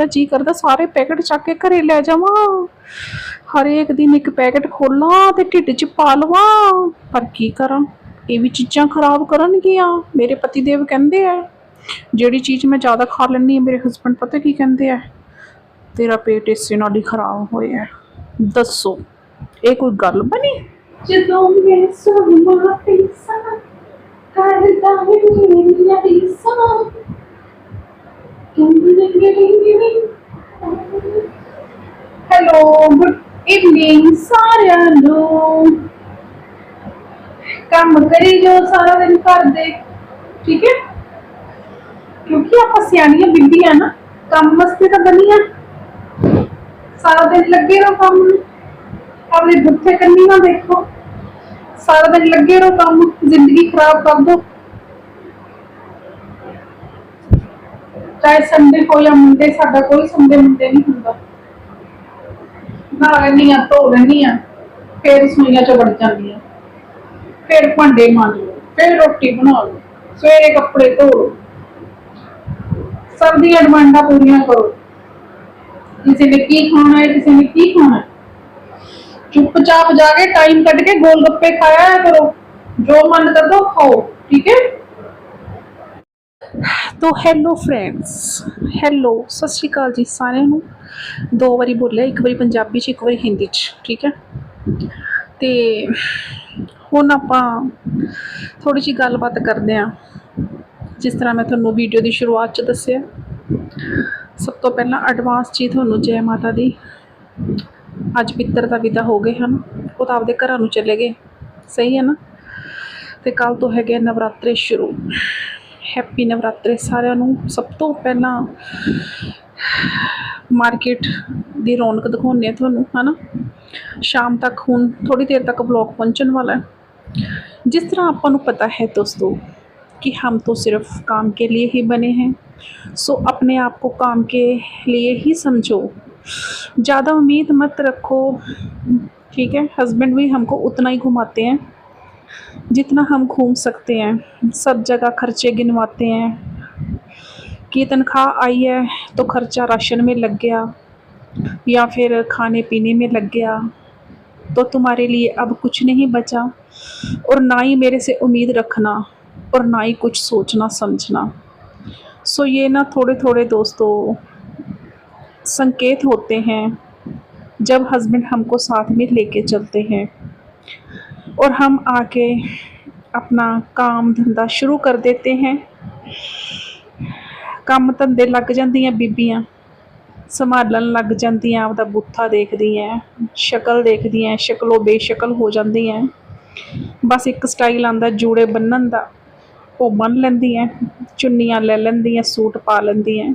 ਮੇਰਾ ਜੀ ਕਰਦਾ, ਸਾਰੇ ਪੈਕਟ ਚੱਕ ਕੇ ਘਰੇ ਲੈ ਜਾਵਾਂ। ਹਰੇਕ ਦਿਨ ਇੱਕ ਪੈਕਟ ਖੋਲਾਂ ਤੇ ਢਿੱਡ 'ਚ ਪਾ ਲਵਾਂ। ਪਰ ਕੀ ਕਰਾਂ? ਇਹ ਵੀ ਚੀਜ਼ਾਂ ਖਰਾਬ ਕਰਨਗੀਆਂ, ਮੇਰੇ ਪਤੀ ਦੇਵ ਕਹਿੰਦੇ ਆ। ਜਿਹੜੀ ਚੀਜ਼ ਮੈਂ ਜ਼ਿਆਦਾ ਖਾ ਲੈਂਦੀ ਹਾਂ, ਮੇਰੇ ਹਸਬੰਡ ਪਤਾ ਕੀ ਕਹਿੰਦੇ ਆ? ਤੇਰਾ ਪੇਟ ਇਸੇ ਨਾਲ ਹੀ ਖਰਾਬ ਹੋਇਆ ਦੱਸੋ, ਇਹ ਕੋਈ ਗੱਲ ਬਣੀ? ਜਦੋਂ ਮੈਂ ਸੁਣਾ ਪੀਸਾ ਕਰਦਾ ਹੈ, ਮੇਰੀਆਂ ਰੀਸਾਂ ਹੈਲੋ ਗੁੱਡ ਇਵਨਿੰਗ ਸਾਰਿਆਂ ਨੂੰ। ਕੰਮ ਕਰੀ ਜੋ ਸਾਰਾ ਦਿਨ ਘਰ ਦੇ। ਠੀਕ ਹੈ? ਕਿਉਂਕਿ ਆਪਾਂ ਸਿਆਣੀਆਂ ਬੀਬੀਆਂ ਨਾ, ਕੰਮ ਵਾਸਤੇ ਤਾਂ ਬਣੀਆਂ। ਸਾਰਾ ਦਿਨ ਲੱਗੇ ਰਹੋ ਕੰਮ ਨੂੰ। ਆਪਣੇ ਬੁੱਥੇ ਕੰਨੀ ਨਾ ਦੇਖੋ। ਸਾਰਾ ਦਿਨ ਲੱਗੇ ਰਹੋ ਕੰਮ, ਜ਼ਿੰਦਗੀ ਖਰਾਬ ਕਰ ਦੋ ਚਾਹੇ ਸੰਡੇ ਹੋ ਜਾਂ ਮੰਡੇ ਸਾਡਾ ਕੋਈ ਸੰਡੇ ਮੰਡੇ ਨਹੀਂ ਹੁੰਦਾ ਨਾ ਲੈਣੀ ਆ ਧੋ ਲੈਣੀ ਆ ਫਿਰ ਸੁਈਆਂ ਚ ਵੜ ਜਾਂਦੀ ਆ ਫਿਰ ਭਾਂਡੇ ਮਾਂਜ ਲਓ ਫਿਰ ਰੋਟੀ ਬਣਾ ਲਓ ਸਵੇਰੇ ਕੱਪੜੇ ਧੋ ਲਓ ਸਭ ਦੀਆਂ ਡਿਮਾਂਡਾਂ ਪੂਰੀਆਂ ਕਰੋ ਕਿਸੇ ਨੇ ਕੀ ਖਾਣਾ ਹੈ ਕਿਸੇ ਨੇ ਕੀ ਖਾਣਾ ਹੈ ਚੁੱਪਚਾਪ ਜਾ ਕੇ ਟਾਈਮ ਕੱਢ ਕੇ ਗੋਲ ਗੱਪੇ ਖਾਇਆ ਕਰੋ ਜੋ ਮਨ ਕਰਦਾ ਉਹ ਖਾਓ ਠੀਕ ਹੈ ਤੋ ਹੈਲੋ ਫਰੈਂਡਸ ਹੈਲੋ ਸਤਿ ਸ਼੍ਰੀ ਅਕਾਲ ਜੀ ਸਾਰਿਆਂ ਨੂੰ। ਦੋ ਵਾਰੀ ਬੋਲਿਆ, ਇੱਕ ਵਾਰੀ ਪੰਜਾਬੀ ਚ, ਇੱਕ ਵਾਰੀ ਹਿੰਦੀ ਚ, ਠੀਕ ਹੈ? ਤੇ ਹੁਣ ਆਪਾਂ ਥੋੜੀ ਜਿਹੀ ਗੱਲਬਾਤ ਕਰਦੇ ਹਾਂ। ਜਿਸ ਤਰ੍ਹਾਂ ਮੈਂ ਤੁਹਾਨੂੰ ਵੀਡੀਓ ਦੀ ਸ਼ੁਰੂਆਤ ਚ ਦੱਸਿਆ। ਸਭ ਤੋਂ ਪਹਿਲਾਂ ਐਡਵਾਂਸ ਜੀ ਤੁਹਾਨੂੰ ਜੈ ਮਾਤਾ ਦੀ। ਅੱਜ ਪਿੱਤਰ ਦਾ ਵਿਦਾ ਹੋ ਗਏ ਹਨ। ਉਹ ਤਾਂ ਆਪਦੇ ਘਰਾਂ ਨੂੰ ਚਲੇ ਗਏ। ਸਹੀ ਹੈ ਨਾ? ਤੇ ਕੱਲ ਤੋਂ ਹੈਗੇ ਆ ਨਵਰਾਤਰੇ ਸ਼ੁਰੂ। ਹੈਪੀ ਨਵਰਾਤਰੇ ਸਾਰਿਆਂ ਨੂੰ ਸਭ ਤੋਂ ਪਹਿਲਾਂ ਮਾਰਕੀਟ ਦੀ ਰੌਣਕ ਦਿਖਾਉਂਦੇ ਆ ਤੁਹਾਨੂੰ ਹਨਾ ਸ਼ਾਮ ਤੱਕ ਹੁਣ ਥੋੜੀ ਦੇਰ ਤੱਕ ਵਲੌਗ ਪਹੁੰਚਣ ਵਾਲਾ ਹੈ जिस तरह अपन को पता है दोस्तों कि हम तो सिर्फ काम के लिए ही बने हैं सो अपने आप को काम के लिए ही समझो ज़्यादा उम्मीद मत रखो ठीक है हस्बैंड भी हमको उतना ही घुमाते हैं जितना हम घूम सकते हैं, सब जगह खर्चे गिनवाते हैं। कि तनख्वाह आई है तो खर्चा राशन में लग गया, या फिर खाने पीने में लग गया तो तुम्हारे लिए अब कुछ नहीं बचा। और ना ही मेरे से उम्मीद रखना और ना ही कुछ सोचना समझना। सो ये ना थोड़े थोड़े दोस्तों, संकेत होते हैं, जब हस्बैंड हमको साथ में लेके चलते हैं। और हम आके अपना काम धंधा शुरू कर देते हैं ਕੰਮ ਧੰਦੇ ਲੱਗ ਜਾਂਦੀਆਂ ਬੀਬੀਆਂ ਸੰਭਾਲਣ ਲੱਗ ਜਾਂਦੀਆਂ ਆਪਦਾ ਬੁੱਥਾ ਦੇਖਦੀਆਂ ਸ਼ਕਲ ਦੇਖਦੀਆਂ ਸ਼ਕਲੋ ਬੇਸ਼ਕਲ ਹੋ ਜਾਂਦੀਆਂ ਬਸ ਇੱਕ ਸਟਾਈਲ ਆਂਦਾ ਜੂੜੇ ਬੰਨਣ ਦਾ ਉਹ ਬੰਨ ਲੈਂਦੀਆਂ ਚੁੰਨੀਆਂ ਲੈ ਲੈਂਦੀਆਂ ਸੂਟ ਪਾ ਲੈਂਦੀਆਂ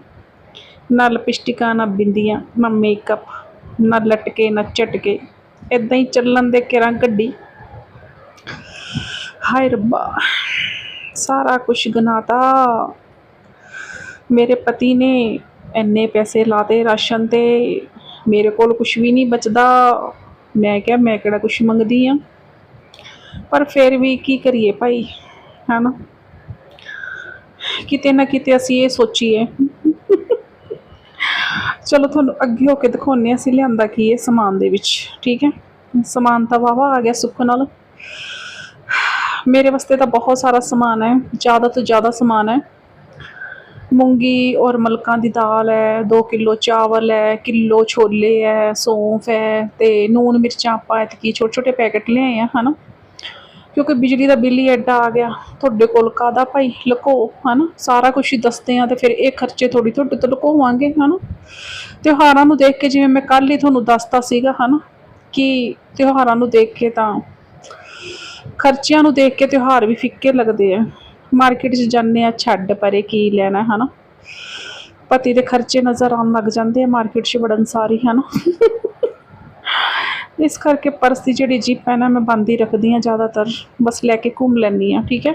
ਨਾ ਲਿਪਸਟਿਕਾਂ ਨਾ ਬਿੰਦੀਆਂ ਨਾ ਮੇਕਅਪ ਨਾ ਲਟਕੇ ਨਾ ਝਟਕੇ ਇਦਾਂ ਹੀ ਚੱਲਣ ਦੇ ਕਿਰਾਂ ਗੱਡੀ ਹਾਏ ਰੱਬਾ, ਸਾਰਾ ਕੁਝ ਗਨਾਤਾ। ਮੇਰੇ ਪਤੀ ਨੇ ਇੰਨੇ ਪੈਸੇ ਲਾਤੇ ਰਾਸ਼ਨ ਤੇ, ਮੇਰੇ ਕੋਲ ਕੁਝ ਵੀ ਨਹੀਂ ਬਚਦਾ। ਮੈਂ ਕਿਹਾ, ਮੈਂ ਕਿਹੜਾ ਕੁਝ ਮੰਗਦੀ ਆ? ਪਰ ਫਿਰ ਵੀ ਕੀ ਕਰੀਏ ਭਾਈ, ਹਨਾ? ਕਿਤੇ ਨਾ ਕਿਤੇ ਅਸੀਂ ਇਹ ਸੋਚੀਏ। ਚਲੋ ਤੁਹਾਨੂੰ ਅੱਗੇ ਹੋ ਕੇ ਦਿਖਾਉਂਦੇ ਹਾਂ ਅਸੀਂ ਲਿਆਂਦਾ ਕੀ ਹੈ ਸਮਾਨ ਦੇ ਵਿੱਚ, ਠੀਕ ਹੈ? ਸਮਾਨ ਤਾਂ ਵਾਵਾ ਆ ਗਿਆ ਸੁੱਖ ਨਾਲ। ਮੇਰੇ ਵਾਸਤੇ ਤਾਂ ਬਹੁਤ ਸਾਰਾ ਸਮਾਨ ਹੈ, ਜ਼ਿਆਦਾ ਤੋਂ ਜ਼ਿਆਦਾ ਸਮਾਨ ਹੈ। ਮੂੰਗੀ ਔਰ ਮਲਕਾਂ ਦੀ ਦਾਲ ਹੈ 2 ਕਿਲੋ ਚਾਵਲ ਹੈ, ਕਿਲੋ ਛੋਲੇ ਹੈ, ਸੌਂਫ ਹੈ ਤੇ ਨੂਨ ਮਿਰਚਾਂ ਆਪਾਂ ਐਤਕੀ ਛੋਟੇ ਛੋਟੇ ਪੈਕੇਟ ਲਿਆਏ ਆ, ਹਨਾ? ਕਿਉਂਕਿ ਬਿਜਲੀ ਦਾ ਬਿੱਲ ਹੀ ਐਡਾ ਆ ਗਿਆ, ਤੁਹਾਡੇ ਕੋਲ ਕਾਦਾ ਭਾਈ? ਲੁਕੋ, ਹਨਾ? ਸਾਰਾ ਕੁਝ ਹੀ ਦੱਸਦੇ ਆ ਤੇ ਫਿਰ ਇਹ ਖਰਚੇ ਥੋੜੀ ਤੁਹਾਡੇ ਤੋਂ ਲੁਕੋਵਾਂਗੇ, ਹਨਾ? ਤਿਉਹਾਰਾਂ ਨੂੰ ਦੇਖ ਕੇ ਜਿਵੇਂ ਮੈਂ ਕੱਲ ਹੀ ਤੁਹਾਨੂੰ ਦੱਸਤਾ ਸੀਗਾ, ਹਨਾ? ਕਿ ਤਿਉਹਾਰਾਂ ਨੂੰ ਦੇਖ ਕੇ ਤਾਂ ਖਰਚਿਆਂ ਨੂੰ ਦੇਖ ਕੇ ਤਿਉਹਾਰ ਵੀ ਫਿੱਕੇ ਲੱਗਦੇ ਆ। ਮਾਰਕੀਟ 'ਚ ਜਾਂਦੇ ਆ, ਛੱਡ ਪਰੇ ਕੀ ਲੈਣਾ, ਹਨਾ? ਪਤੀ ਦੇ ਖਰਚੇ ਨਜ਼ਰ ਆਉਣ ਲੱਗ ਜਾਂਦੇ ਆ ਮਾਰਕੀਟ 'ਚ ਵੜਨ ਸਾਰੀ, ਹਨਾ? ਇਸ ਕਰਕੇ ਪਰਸ ਦੀ ਜਿਹੜੀ ਜਿੱਪ ਹੈ ਨਾ, ਮੈਂ ਬੰਦ ਹੀ ਰੱਖਦੀ ਆ ਜ਼ਿਆਦਾਤਰ। ਬਸ ਲੈ ਕੇ ਘੁੰਮ ਲੈਂਦੀ ਆ ਠੀਕ ਹੈ?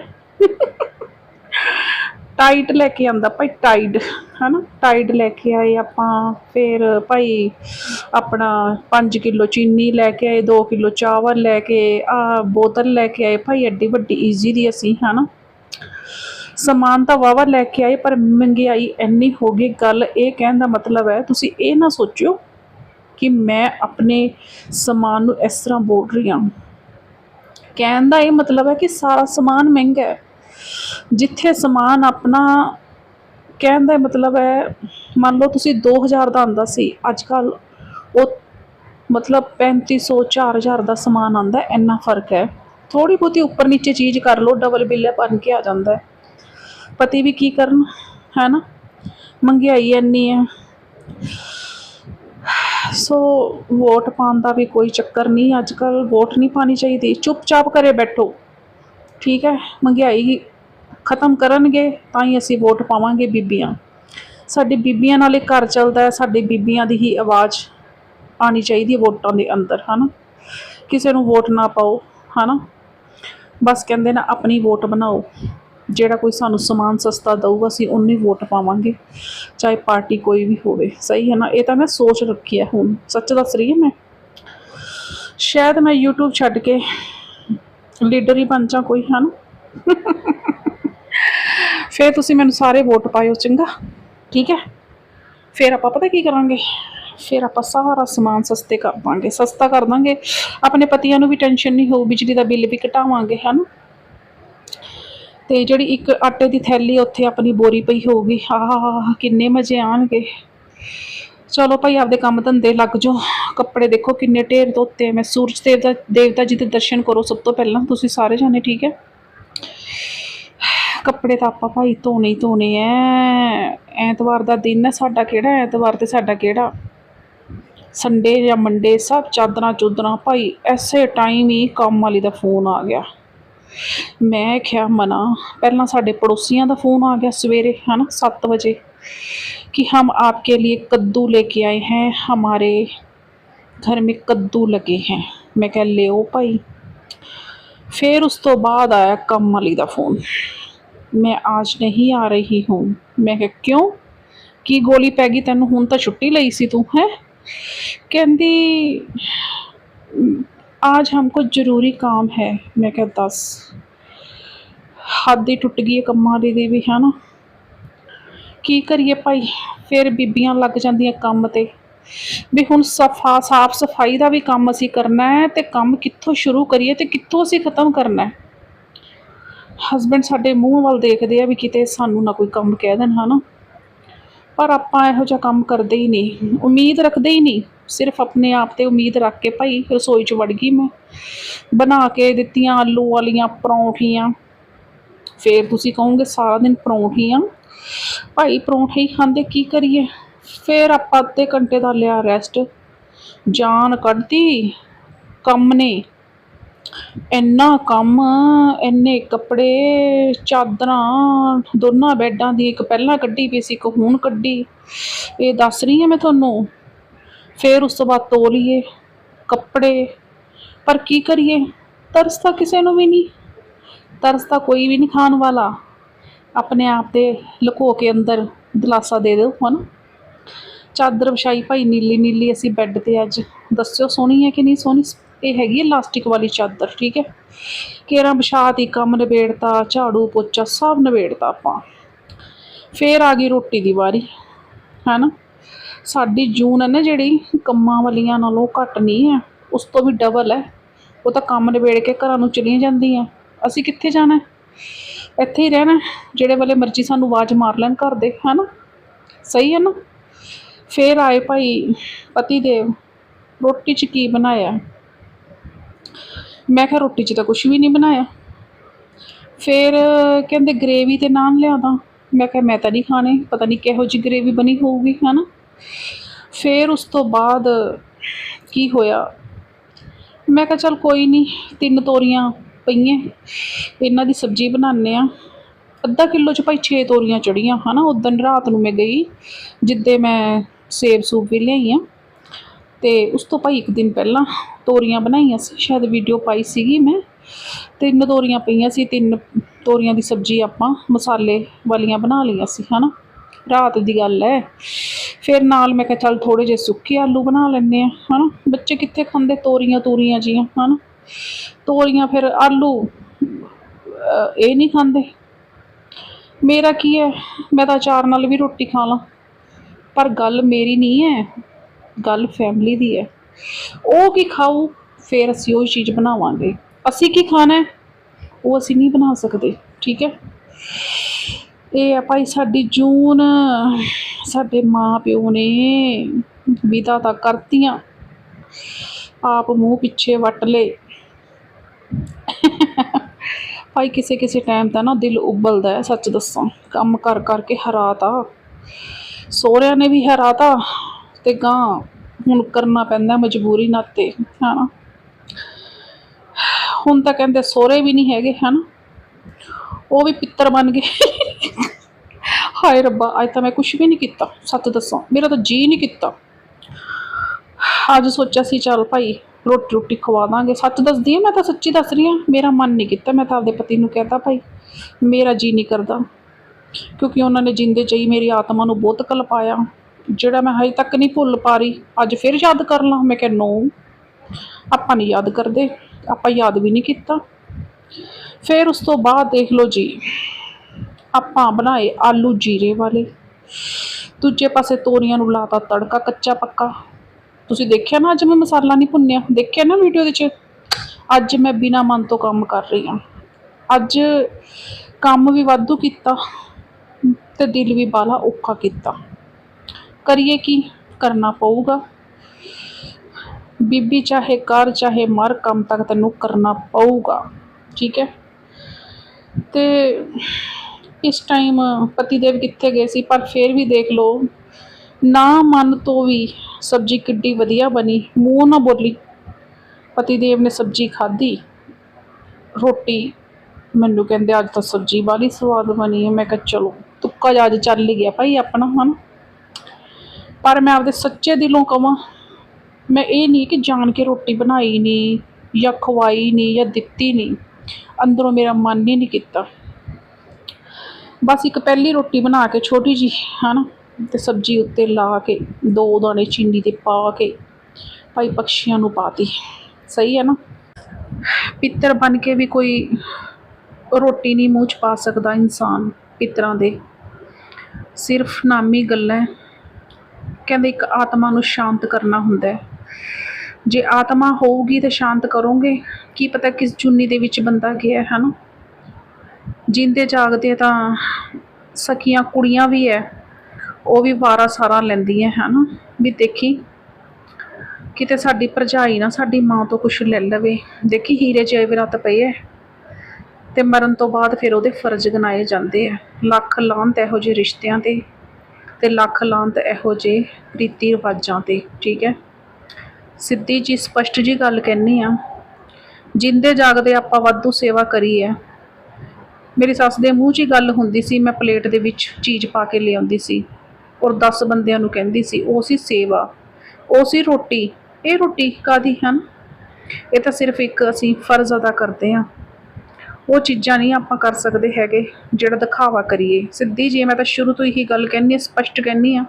ਟਾਈਟ ਲੈ ਕੇ ਆਂਦਾ ਭਾਈ ਟਾਈਡ ਹਨਾ? ਟਾਈਡ ਲੈ ਕੇ ਆਏ ਆਪਾਂ, ਫਿਰ ਭਾਈ ਆਪਣਾ 5 ਕਿਲੋ ਚੀਨੀ ਲੈ ਕੇ ਆਏ 2 ਕਿਲੋ ਚਾਵਲ ਲੈ ਕੇ, ਆ ਬੋਤਲ ਲੈ ਕੇ ਆਏ। ਭਾਈ ਐਡੀ ਵੱਡੀ ਈਜ਼ੀ ਦੀ ਅਸੀਂ, ਹਨਾ? ਸਮਾਨ ਤਾਂ ਵਾਵਾ ਲੈ ਕੇ ਆਏ, ਪਰ ਮਹਿੰਗਾਈ ਇੰਨੀ ਹੋ ਗਈ। ਗੱਲ ਇਹ ਕਹਿਣ ਦਾ ਮਤਲਬ ਹੈ, ਤੁਸੀਂ ਇਹ ਨਾ ਸੋਚਿਓ ਕਿ ਮੈਂ ਆਪਣੇ ਸਮਾਨ ਨੂੰ ਇਸ ਤਰ੍ਹਾਂ ਬੋਲ ਰਹੀ ਹਾਂ। ਕਹਿਣ ਦਾ ਇਹ ਮਤਲਬ ਹੈ ਕਿ ਸਾਰਾ ਸਮਾਨ ਮਹਿੰਗਾ ਹੈ। ਜਿੱਥੇ ਸਮਾਨ ਆਪਣਾ ਕਹਿਣ ਦਾ ਮਤਲਬ ਹੈ, ਮੰਨ ਲਓ ਤੁਸੀਂ 2000 ਦਾ ਆਂਦਾ ਸੀ ਅੱਜ ਕੱਲ ਉਹ ਮਤਲਬ 3500 4000 ਦਾ ਸਮਾਨ ਆਂਦਾ ਇੰਨਾ ਫ਼ਰਕ ਹੈ। ਥੋੜੀ ਬਹੁਤੀ ਉੱਪਰ ਨੀਚੇ ਚੀਜ਼ ਕਰ ਲਓ ਡਬਲ ਬਿੱਲ ਬਣ ਕੇ ਆ ਜਾਂਦਾ ਹੈ। ਪਤੀ ਵੀ ਕੀ ਕਰਨ, ਹੈ ਨਾ? ਮਹਿੰਗਾਈ ਇੰਨੀ ਹੈ। ਸੋ ਵੋਟ ਪਾਉਣ ਦਾ ਵੀ ਕੋਈ ਚੱਕਰ ਨਹੀਂ ਅੱਜ ਕੱਲ ਵੋਟ ਨਹੀਂ ਪਾਣੀ ਚਾਹੀਦੀ। ਚੁੱਪਚਾਪ ਘਰੇ ਬੈਠੋ। ਠੀਕ ਹੈ ਮਹਿੰਗਾਈ ਖਤਮ ਕਰਨਗੇ, ਤਾਂ ਹੀ ਅਸੀਂ ਵੋਟ ਪਾਵਾਂਗੇ ਬੀਬੀਆਂ। ਸਾਡੀ ਬੀਬੀਆਂ ਨਾਲ ਹੀ ਘਰ ਚੱਲਦਾ ਹੈ, ਸਾਡੀ ਬੀਬੀਆਂ ਦੀ ਹੀ ਆਵਾਜ਼ ਆਣੀ ਚਾਹੀਦੀ ਹੈ ਵੋਟਾਂ ਦੇ ਅੰਦਰ, ਹਨਾ? ਕਿਸੇ ਨੂੰ ਵੋਟ ਨਾ ਪਾਓ, ਹਨਾ? ਬਸ ਕਹਿੰਦੇ ਨਾ ਆਪਣੀ ਵੋਟ ਬਣਾਓ, ਜਿਹੜਾ ਕੋਈ ਸਾਨੂੰ ਸਮਾਨ ਸਸਤਾ ਦਊਗਾ, ਅਸੀਂ ਉਹਨੂੰ ਵੋਟ ਪਾਵਾਂਗੇ, ਚਾਹੇ ਪਾਰਟੀ ਕੋਈ ਵੀ ਹੋਵੇ। ਸਹੀ ਹੈ ਨਾ? ਇਹ ਤਾਂ ਮੈਂ ਸੋਚ ਰੱਖੀ ਹੈ ਹੁਣ। ਸੱਚ ਦੱਸ ਰਹੀ ਹਾਂ ਮੈਂ? ਸ਼ਾਇਦ ਮੈਂ YouTube ਛੱਡ ਕੇ ਲੀਡਰ ਹੀ ਬਣ ਜਾ ਕੋਈ, ਹਨ? ਫਿਰ ਤੁਸੀਂ ਮੈਨੂੰ ਸਾਰੇ ਵੋਟ ਪਾਇਓ ਚੰਗਾ? ਠੀਕ ਹੈ? ਫਿਰ ਆਪਾਂ ਪਤਾ ਕੀ ਕਰਾਂਗੇ? ਫਿਰ ਆਪਾਂ ਸਾਰਾ ਸਮਾਨ ਸਸਤੇ ਕਰ ਦਾਂਗੇ, ਸਸਤਾ ਕਰ ਦਾਂਗੇ। ਆਪਣੇ ਪਤੀਆਂ ਨੂੰ ਵੀ ਟੈਨਸ਼ਨ ਨਹੀਂ ਹੋਊ, ਬਿਜਲੀ ਦਾ ਬਿੱਲ ਵੀ ਘਟਾਵਾਂਗੇ ਹਨ? ਤੇ ਜਿਹੜੀ ਇੱਕ ਆਟੇ ਦੀ ਥੈਲੀ ਉੱਥੇ ਆਪਣੀ ਬੋਰੀ ਪਈ ਹੋਊਗੀ। ਆਹ, ਕਿੰਨੇ ਮਜ਼ੇ ਆਣਗੇ ਚਲੋ ਭਾਈ, ਆਪਦੇ ਕੰਮ ਧੰਦੇ ਲੱਗ ਜਾਓ। ਕੱਪੜੇ ਦੇਖੋ ਕਿੰਨੇ ਢੇਰ ਧੋਤੇ ਮੈਂ ਸੂਰਜ ਦੇਵਤਾ ਦੇਵਤਾ ਜੀ ਦੇ ਦਰਸ਼ਨ ਕਰੋ ਸਭ ਤੋਂ ਪਹਿਲਾਂ। ਤੁਸੀਂ ਸਾਰੇ ਜਾਣੇ ਠੀਕ ਹੈ? ਕੱਪੜੇ ਤਾਂ ਆਪਾਂ ਭਾਈ ਧੋਣੇ ਹੀ ਧੋਣੇ ਐ ਐਤਵਾਰ ਦਾ ਦਿਨ ਹੈ ਸਾਡਾ ਕਿਹੜਾ ਐਤਵਾਰ ਤੇ ਸਾਡਾ ਕਿਹੜਾ ਸੰਡੇ ਜਾਂ ਮੰਡੇ ਸਭ ਚਾਦਰਾਂ ਚੁਦਰਾਂ ਭਾਈ ਐਸੇ ਟਾਈਮ ਹੀ ਕੰਮ ਵਾਲੀ ਦਾ ਫੋਨ ਆ ਗਿਆ ਮੈਂ ਕਿਹਾ ਮਨਾ ਪਹਿਲਾਂ ਸਾਡੇ ਪੜੋਸੀਆਂ ਦਾ ਫੋਨ ਆ ਗਿਆ ਸਵੇਰੇ ਹਨਾ 7 ਵਜੇ कि हम आपके लिए कद्दू लेके आए हैं हमारे घर में कद्दू लगे हैं मैं कह ले भाई फिर उस तो बाद आया कम वाली का फ़ोन मैं आज नहीं आ रही हूँ मैं कहा क्यों की गोली पै गई तेन हूँ तो छुट्टी ਲਈ ਸੀ ਤੂੰ ਹੈ ਕਹਿੰਦੀ आज हमको ज़रूरी काम है मैं कहा दस ਹੱਦ ਹੀ ਟੁੱਟ ਗਈ ਹੈ ਕੰਮਾਂ ਦੀ ਦੀ ਵੀ ਹੈ ਨਾ ਕੀ ਕਰੀਏ ਭਾਈ ਫਿਰ ਬੀਬੀਆਂ ਲੱਗ ਜਾਂਦੀਆਂ ਕੰਮ ਤੇ ਵੀ ਹੁਣ ਸਫਾ ਸਾਫ ਸਫਾਈ ਦਾ ਵੀ ਕੰਮ ਅਸੀਂ ਕਰਨਾ ਹੈ ਤੇ ਕੰਮ ਕਿੱਥੋਂ ਸ਼ੁਰੂ ਕਰੀਏ ਤੇ ਕਿੱਥੋਂ ਅਸੀਂ ਖਤਮ ਕਰਨਾ ਹੈ ਹਸਬੰਡ ਸਾਡੇ ਮੂੰਹ ਵੱਲ ਦੇਖਦੇ ਆ ਵੀ ਕਿਤੇ ਸਾਨੂੰ ਨਾ ਕੋਈ ਕੰਮ ਕਹਿ ਦੇਣ, ਹਨਾ? ਪਰ ਆਪਾਂ ਇਹੋ ਜਿਹਾ ਕੰਮ ਕਰਦੇ ਹੀ ਨਹੀਂ। ਉਮੀਦ ਰੱਖਦੇ ਹੀ ਨਹੀਂ। ਸਿਰਫ ਆਪਣੇ ਆਪ ਤੇ ਉਮੀਦ ਰੱਖ ਕੇ ਭਾਈ ਰਸੋਈ 'ਚ ਵੜ ਗਈ ਮੈਂ। ਬਣਾ ਕੇ ਦਿੱਤੀਆਂ ਆਲੂ ਵਾਲੀਆਂ, ਪਰੌਂਠੀਆਂ। ਫੇਰ ਤੁਸੀਂ ਕਹੋਗੇ ਸਾਰਾ ਦਿਨ ਪਰੌਂਠੀਆਂ? ਭਾਈ ਪਰੌਂਠੇ ਹੀ ਖਾਂਦੇ ਕੀ ਕਰੀਏ? ਫਿਰ ਆਪਾਂ ਅੱਧੇ ਘੰਟੇ ਦਾ ਲਿਆ ਰੈਸਟ ਜਾਨ ਕੱਢਦੀ ਕੰਮ ਨੇ ਇੰਨਾ ਕੰਮ, ਇੰਨੇ ਕੱਪੜੇ, ਚਾਦਰਾਂ, ਦੋਨਾਂ ਬੈੱਡਾਂ ਦੀ ਇੱਕ ਪਹਿਲਾਂ ਕੱਢੀ ਪਈ ਸੀ, ਇੱਕ ਹੁਣ ਕੱਢੀ। ਇਹ ਦੱਸ ਰਹੀ ਹਾਂ ਮੈਂ ਤੁਹਾਨੂੰ। ਫਿਰ ਉਸ ਤੋਂ ਬਾਅਦ ਤੋਲੀਏ ਕੱਪੜੇ। ਪਰ ਕੀ ਕਰੀਏ? ਤਰਸ ਤਾਂ ਕਿਸੇ ਨੂੰ ਵੀ ਨਹੀਂ। ਤਰਸ ਤਾਂ ਕੋਈ ਵੀ ਨਹੀਂ ਖਾਣ ਵਾਲਾ। ਆਪਣੇ ਆਪ ਦੇ ਲੁਕੋ ਕੇ ਅੰਦਰ ਦਲਾਸਾ ਦੇ ਦਿਓ, ਹਨਾ? ਚਾਦਰ ਵਿਛਾਈ ਭਾਈ ਨੀਲੀ ਨੀਲੀ ਅਸੀਂ ਬੈੱਡ ਤੇ ਅੱਜ। ਦੱਸਿਓ ਸੋਹਣੀ ਹੈ ਕਿ ਨਹੀਂ ਸੋਹਣੀ? ਇਹ ਹੈਗੀ ਹੈ ਇਲਾਸਟਿਕ ਵਾਲੀ ਚਾਦਰ, ਠੀਕ ਹੈ? ਕੇਰਾਂ ਵਿਛਾਤੀ ਕੰਮ ਨਿਬੇੜਤਾ, ਝਾੜੂ ਪੋਚਾ ਸਭ ਨਿਬੇੜਤਾ ਆਪਾਂ। ਫੇਰ ਆ ਗਈ ਰੋਟੀ ਦੀ ਵਾਰੀ, ਹੈਨਾ? ਸਾਡੀ ਜੂਨ ਹੈ ਨਾ ਜਿਹੜੀ, ਕੰਮਾਂ ਵਾਲੀਆਂ ਨਾਲੋਂ ਘੱਟ ਨਹੀਂ ਹੈ, ਉਸ ਤੋਂ ਵੀ ਡਬਲ ਹੈ। ਉਹ ਤਾਂ ਕੰਮ ਨਿਬੇੜ ਕੇ ਘਰਾਂ ਨੂੰ ਚਲੀਆਂ ਜਾਂਦੀਆਂ। ਅਸੀਂ ਕਿੱਥੇ ਜਾਣਾ ਇੱਥੇ ਹੀ ਰਹਿਣਾ ਜਿਹੜੇ ਵਾਲੇ ਮਰਜ਼ੀ ਸਾਨੂੰ ਆਵਾਜ਼ ਮਾਰ ਲੈਣ ਘਰ ਦੇ, ਹਨਾ? ਸਹੀ ਹੈ ਨਾ? ਫੇਰ ਆਏ ਭਾਈ ਪਤੀ ਦੇਵ, ਰੋਟੀ 'ਚ ਕੀ ਬਣਾਇਆ? ਮੈਂ ਕਿਹਾ ਰੋਟੀ 'ਚ ਤਾਂ ਕੁਝ ਵੀ ਨਹੀਂ ਬਣਾਇਆ। ਫਿਰ ਕਹਿੰਦੇ ਗ੍ਰੇਵੀ ਤੇ ਨਾਨ ਲਿਆਦਾ ਮੈਂ ਕਿਹਾ ਮੈਂ ਤਾਂ ਨਹੀਂ ਖਾਣੇ, ਪਤਾ ਨਹੀਂ ਕਿਹੋ ਜਿਹੀ ਗ੍ਰੇਵੀ ਬਣੀ ਹੋਊਗੀ, ਹਨਾ। ਫਿਰ ਉਸ ਤੋਂ ਬਾਅਦ ਕੀ ਹੋਇਆ? ਮੈਂ ਕਿਹਾ ਚਲ ਕੋਈ ਨਹੀਂ, ਤਿੰਨ ਤੋਰੀਆਂ ਪਈਆਂ। ਇਹਨਾਂ ਦੀ ਸਬਜ਼ੀ ਬਣਾਉਂਦੇ ਆ ਅੱਧਾ ਕਿਲੋ ਚ ਭਾਈ 6 ਤੋਰੀਆਂ ਚੜੀਆਂ ਹਨਾ। ਉਦੋਂ ਰਾਤ ਨੂੰ ਮੈਂ ਗਈ, ਜਿੱਦੇ ਮੈਂ ਸੇਬ ਸੂਪ ਵੀ ਲਿਆਈ ਆ ਤੇ ਉਸ ਤੋਂ ਭਾਈ ਇੱਕ ਦਿਨ ਪਹਿਲਾਂ ਤੋਰੀਆਂ ਬਣਾਈਆਂ ਸੀ, ਸ਼ਾਇਦ ਵੀਡੀਓ ਪਾਈ ਸੀਗੀ ਮੈਂ ਤਿੰਨ ਤੋਰੀਆਂ ਪਈਆਂ ਸੀ, ਤਿੰਨ ਤੋਰੀਆਂ ਦੀ ਸਬਜ਼ੀ ਆਪਾਂ ਮਸਾਲੇ ਵਾਲੀਆਂ ਬਣਾ ਲਈਆਂ ਸੀ, ਹਨਾ? ਰਾਤ ਦੀ ਗੱਲ ਹੈ ਫਿਰ ਨਾਲ ਮੈਂ ਕਿਹਾ ਚੱਲ ਥੋੜੇ ਜਿਹੇ ਸੁੱਕੇ ਆਲੂ ਬਣਾ ਲੈਂਦੇ ਆ ਹਨਾ? ਬੱਚੇ ਕਿੱਥੇ ਖਾਂਦੇ ਤੋਰੀਆਂ ਤੋਰੀਆਂ ਜੀਆਂ, ਹਨਾ? ਤੋਰੀਆਂ ਫਿਰ ਆਲੂ ਇਹ ਨਹੀਂ ਖਾਂਦੇ। ਮੇਰਾ ਕੀ ਹੈ ਮੈਂ ਤਾਂ ਅਚਾਰ ਨਾਲ ਵੀ ਰੋਟੀ ਖਾ ਲਾਂ, ਪਰ ਗੱਲ ਮੇਰੀ ਨਹੀਂ ਹੈ ਗੱਲ ਫੈਮਿਲੀ ਦੀ ਹੈ ਉਹ ਕੀ ਖਾਊ? ਫਿਰ ਅਸੀਂ ਉਹ ਚੀਜ਼ ਬਣਾਵਾਂਗੇ। ਅਸੀਂ ਕੀ ਖਾਣਾ ਹੈ? ਉਹ ਅਸੀਂ ਨਹੀਂ ਬਣਾ ਸਕਦੇ, ਠੀਕ ਹੈ? ਇਹ ਆ ਭਾਈ ਸਾਡੀ ਜੂਨ, ਸਾਡੇ ਮਾਂ ਪਿਓ ਨੇ ਵਿਦਾ ਤਾਂ ਕਰਤੀਆਂ। ਆਪ ਮੂੰਹ ਪਿੱਛੇ ਵੱਟ ਲਏ। ਭਾਈ ਕਿਸੇ ਕਿਸੇ ਟਾਈਮ ਤਾਂ ਨਾ ਦਿਲ ਉਬਲਦਾ ਹੈ, ਸੱਚ ਦੱਸਾਂ। ਕੰਮ ਕਰ ਕਰਕੇ ਹਰਾਤਾ। ਸੋਹਰਿਆਂ ਨੇ ਵੀ ਹਰਾਤਾ ਤੇ ਗਾਂ ਹੁਣ ਕਰਨਾ ਪੈਂਦਾ ਮਜਬੂਰੀ ਨਾਤੇ ਹਨਾ ਹੁਣ ਤਾਂ ਕਹਿੰਦੇ ਸਹੁਰੇ ਵੀ ਨਹੀਂ ਹੈਗੇ, ਹਨ। ਉਹ ਵੀ ਪਿੱਤਰ ਬਣ ਗਏ। ਹਾਏ ਰੱਬਾ, ਅੱਜ ਤਾਂ ਮੈਂ ਕੁਝ ਵੀ ਨਹੀਂ ਕੀਤਾ, ਸੱਚ ਦੱਸਾਂ। ਮੇਰਾ ਤਾਂ ਜੀ ਨਹੀਂ ਕੀਤਾ। ਅੱਜ ਸੋਚਿਆ ਸੀ, ਚੱਲ ਭਾਈ ਰੋਟੀ ਰੋਟੀ ਖਵਾ ਦਾਂਗੇ। ਸੱਚ ਦੱਸਦੀ ਹਾਂ, ਮੈਂ ਤਾਂ ਸੱਚੀ ਦੱਸ ਰਹੀ ਹਾਂ, ਮੇਰਾ ਮਨ ਨਹੀਂ ਕੀਤਾ। ਮੈਂ ਤਾਂ ਆਪਦੇ ਪਤੀ ਨੂੰ ਕਹਿਤਾ, ਭਾਈ, ਮੇਰਾ ਜੀ ਨਹੀਂ ਕਰਦਾ। ਕਿਉਂਕਿ ਉਹਨਾਂ ਨੇ ਜਿੰਦੇ ਚ ਹੀ ਮੇਰੀ ਆਤਮਾ ਨੂੰ ਬਹੁਤ ਕਲਪਾਇਆ। ਜਿਹੜਾ ਮੈਂ ਹਜੇ ਤੱਕ ਨਹੀਂ ਭੁੱਲ ਪਾ ਰਹੀ, ਅੱਜ ਫਿਰ ਯਾਦ ਕਰ ਲਾਂ। ਮੈਂ ਕਿਹਾ, ਨੋ, ਆਪਾਂ ਨਹੀਂ ਯਾਦ ਕਰਦੇ, ਆਪਾਂ ਯਾਦ ਵੀ ਨਹੀਂ ਕੀਤਾ। ਫਿਰ ਉਸ ਤੋਂ ਬਾਅਦ ਦੇਖ ਲਓ ਜੀ, ਆਪਾਂ ਬਣਾਏ ਆਲੂ ਜੀਰੇ ਵਾਲੇ। ਦੂਜੇ ਪਾਸੇ ਤੋਰੀਆਂ ਨੂੰ ਲਾਤਾ ਤੜਕਾ ਕੱਚਾ ਪੱਕਾ। ਤੁਸੀਂ ਦੇਖਿਆ ਨਾ, ਅੱਜ ਮੈਂ ਮਸਾਲਾ ਨਹੀਂ ਭੁੰਨਿਆ? ਦੇਖਿਆ ਨਾ ਵੀਡੀਓ ਦੇ ਚ ਅੱਜ ਮੈਂ ਬਿਨਾ ਮਨ ਤੋਂ ਕੰਮ ਕਰ ਰਹੀ ਹਾਂ। ਅੱਜ ਕੰਮ ਵੀ ਵਾਧੂ ਕੀਤਾ ਤੇ ਦਿਲ ਵੀ ਬਾਲਾ ਔਖਾ ਕੀਤਾ। ਕਰੀਏ ਕੀ? ਕਰਨਾ ਪਊਗਾ। ਬੀਬੀ ਚਾਹੇ ਕਰ ਚਾਹੇ ਮਰ, ਕੰਮ ਤੱਕ ਤੈਨੂੰ ਕਰਨਾ ਪਊਗਾ। ਠੀਕ ਹੈ? ਤੇ ਇਸ ਟਾਈਮ ਪਤੀ ਦੇਵ ਕਿੱਥੇ ਗਏ ਸੀ? ਪਰ ਫਿਰ ਵੀ ਦੇਖ ਲਓ, ਨਾ ਮਨ ਤੋਂ ਵੀ ਸਬਜ਼ੀ ਕਿੱਡੀ ਵਧੀਆ ਬਣੀ। ਮੂੰਹ ਨਾ ਬੋਲੀ। ਪਤੀਦੇਵ ਨੇ ਸਬਜ਼ੀ ਖਾਧੀ। ਰੋਟੀ, ਮੈਨੂੰ ਕਹਿੰਦੇ ਅੱਜ ਤਾਂ ਸਬਜ਼ੀ ਬਾਲੀ ਸਵਾਦ ਬਣੀ ਹੈ। ਮੈਂ ਕਿਹਾ ਚਲੋ ਤੁੱਕਾ ਜਿਹਾ ਅੱਜ ਚੱਲ ਹੀ ਗਿਆ ਭਾਈ ਆਪਣਾ, ਹਨ? ਪਰ ਮੈਂ ਆਪਦੇ ਸੱਚੇ ਦਿਲੋਂ ਕਹਾਂ ਮੈਂ ਇਹ ਨਹੀਂ ਕਿ ਜਾਣ ਕੇ ਰੋਟੀ ਬਣਾਈ ਨਹੀਂ, ਜਾਂ ਖਵਾਈ ਨਹੀਂ, ਜਾਂ ਦਿੱਤੀ ਨਹੀਂ। ਅੰਦਰੋਂ ਮੇਰਾ ਮਨ ਹੀ ਨਹੀਂ ਕੀਤਾ। ਬਸ ਇੱਕ ਪਹਿਲੀ ਰੋਟੀ ਬਣਾ ਕੇ, ਛੋਟੀ ਜੀ ਹਨਾ, ਤੇ ਸਬਜ਼ੀ ਉੱਤੇ ਲਾ ਕੇ, ਦੋ ਦਾਣੇ ਚੀਨੀ ਦੇ ਪਾ ਕੇ, ਭਾਈ ਪਕਸ਼ੀਆਂ ਨੂੰ ਪਾਤੀ। ਸਹੀ ਹੈ ਨਾ? ਪਿੱਤਰ ਬਣ ਕੇ ਵੀ ਕੋਈ ਰੋਟੀ ਨਹੀਂ ਮੂੰਹ 'ਚ ਪਾ ਸਕਦਾ ਇਨਸਾਨ ਪਿੱਤਰਾਂ ਦੇ। ਸਿਰਫ ਨਾਮੀ ਗੱਲਾਂ ਕਹਿੰਦੇ ਇੱਕ ਆਤਮਾ ਨੂੰ ਸ਼ਾਂਤ ਕਰਨਾ ਹੁੰਦਾ ਹੈ। ਜੇ ਆਤਮਾ ਹੋਊਗੀ ਤੇ ਸ਼ਾਂਤ ਕਰੋਗੇ। ਕੀ ਪਤਾ ਕਿਸ ਚੁੰਨੀ ਦੇ ਵਿੱਚ ਬੰਦਾ ਗਿਆ ਹੈ ਨਾ ਜਿੰਦੇ ਜਾਗਦੇ ਤਾਂ ਸਕੀਆਂ, ਕੁੜੀਆਂ ਵੀ ਹੈ। ਉਹ ਵੀ ਵਾਰਾ ਸਾਰਾ ਲੈਂਦੀਆਂ, ਹਨਾ? ਵੀ ਦੇਖੀ, ਕਿਤੇ ਸਾਡੀ ਭਰਜਾਈ ਨਾ ਸਾਡੀ ਮਾਂ ਤੋਂ ਕੁਝ ਲੈ ਲਵੇ। ਦੇਖੀ, ਹੀਰੇ ਜੇਵਰਾਤ ਪਏ ਐ ਤੇ ਮਰਨ ਤੋਂ ਬਾਅਦ ਫਿਰ ਉਹਦੇ ਫਰਜ਼ ਗਨਾਏ ਜਾਂਦੇ ਆ। ਲੱਖ ਲਾਂਤ ਇਹੋ ਜਿਹੇ ਰਿਸ਼ਤਿਆਂ ਤੇ। ਤੇ ਲੱਖ ਲਾਂਤ ਇਹੋ ਜਿਹੇ ਰੀਤੀ ਰਿਵਾਜਾਂ ਤੇ, ਠੀਕ ਹੈ? ਸਿੱਧੀ ਜੀ, ਸਪਸ਼ਟ ਜੀ ਗੱਲ ਕਹਿਨੀ ਆ, ਜਿੰਦੇ ਜਾਗਦੇ ਆਪਾਂ ਵਾਧੂ ਸੇਵਾ ਕਰੀ ਹੈ ਮੇਰੀ ਸੱਸ ਦੇ ਮੂੰਹ 'ਚ ਹੀ ਗੱਲ ਹੁੰਦੀ ਸੀ, ਮੈਂ ਪਲੇਟ ਦੇ ਵਿੱਚ ਚੀਜ਼ ਪਾ ਕੇ ਲਿਆਉਂਦੀ ਸੀ, ਔਰ 10 ਬੰਦਿਆਂ ਨੂੰ ਕਹਿੰਦੀ ਸੀ, ਉਹ ਸੀ ਸੇਵਾ, ਉਹ ਸੀ ਰੋਟੀ, ਇਹ ਰੋਟੀ ਕਾਦੀ ਹਨ? ਇਹ ਤਾਂ ਸਿਰਫ ਇੱਕ ਅਸੀਂ ਫਰਜ਼ ਅਦਾ ਕਰਦੇ ਹਾਂ। ਉਹ ਚੀਜ਼ਾਂ ਨਹੀਂ ਆਪਾਂ ਕਰ ਸਕਦੇ ਹੈਗੇ, ਜਿਹੜਾ ਦਿਖਾਵਾ ਕਰੀਏ। ਸਿੱਧੀ ਜੀ ਮੈਂ ਤਾਂ ਸ਼ੁਰੂ ਤੋਂ ਇਹੀ ਗੱਲ ਕਹਿੰਨੀ ਆ ਸਪਸ਼ਟ ਕਹਿੰਨੀ ਆ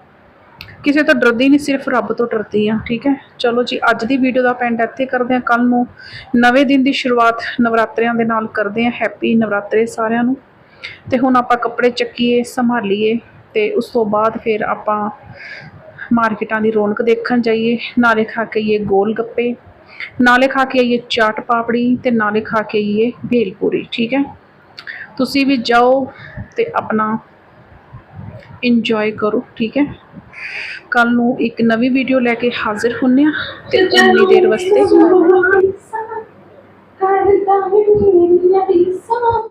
ਕਿਸੇ ਤੋਂ ਡਰਦੀ ਨਹੀਂ, ਸਿਰਫ ਰੱਬ ਤੋਂ ਡਰਦੀ ਆ ਠੀਕ ਹੈ? ਚਲੋ ਜੀ, ਅੱਜ ਦੀ ਵੀਡੀਓ ਦਾ ਪੈਂਡ ਇੱਥੇ ਕਰਦੇ ਆ ਕੱਲ ਨੂੰ ਨਵੇਂ ਦਿਨ ਦੀ ਸ਼ੁਰੂਆਤ ਨਵਰਾਤਰਿਆਂ ਦੇ ਨਾਲ ਕਰਦੇ ਆ ਹੈਪੀ ਨਵਰਾਤਰੇ ਸਾਰਿਆਂ ਨੂੰ। ਤੇ ਹੁਣ ਆਪਾਂ ਕੱਪੜੇ ਚੱਕੀਏ, ਸੰਭਾਲੀਏ ਤੇ ਉਸ ਤੋਂ ਬਾਅਦ ਫਿਰ ਆਪਾਂ ਮਾਰਕੀਟਾਂ ਦੀ ਰੌਣਕ ਦੇਖਣ ਜਾਈਏ। ਨਾਲੇ ਖਾ ਕੇ ਆਈਏ ਗੋਲ ਗੱਪੇ। ਨਾਲੇ ਖਾ ਕੇ ਆਈਏ ਚਾਟ ਪਾਪੜੀ ਤੇ ਨਾਲੇ ਖਾ ਕੇ ਆਈਏ ਭੇਲਪੂਰੀ ਠੀਕ ਹੈ? ਤੁਸੀਂ ਵੀ ਜਾਓ ਤੇ ਆਪਣਾ ਇੰਜੋਏ ਕਰੋ ਠੀਕ ਹੈ? ਕੱਲ ਨੂੰ ਇੱਕ ਨਵੀਂ ਵੀਡੀਓ ਲੈ ਕੇ ਹਾਜ਼ਰ ਹੁੰਨੇ ਆ ਤੇ ਉਨੀ ਦੇਰ ਵਾਸਤੇ ਕਰਦਾ ਮੇਰੀਆਂ ਰੀਸਾਂ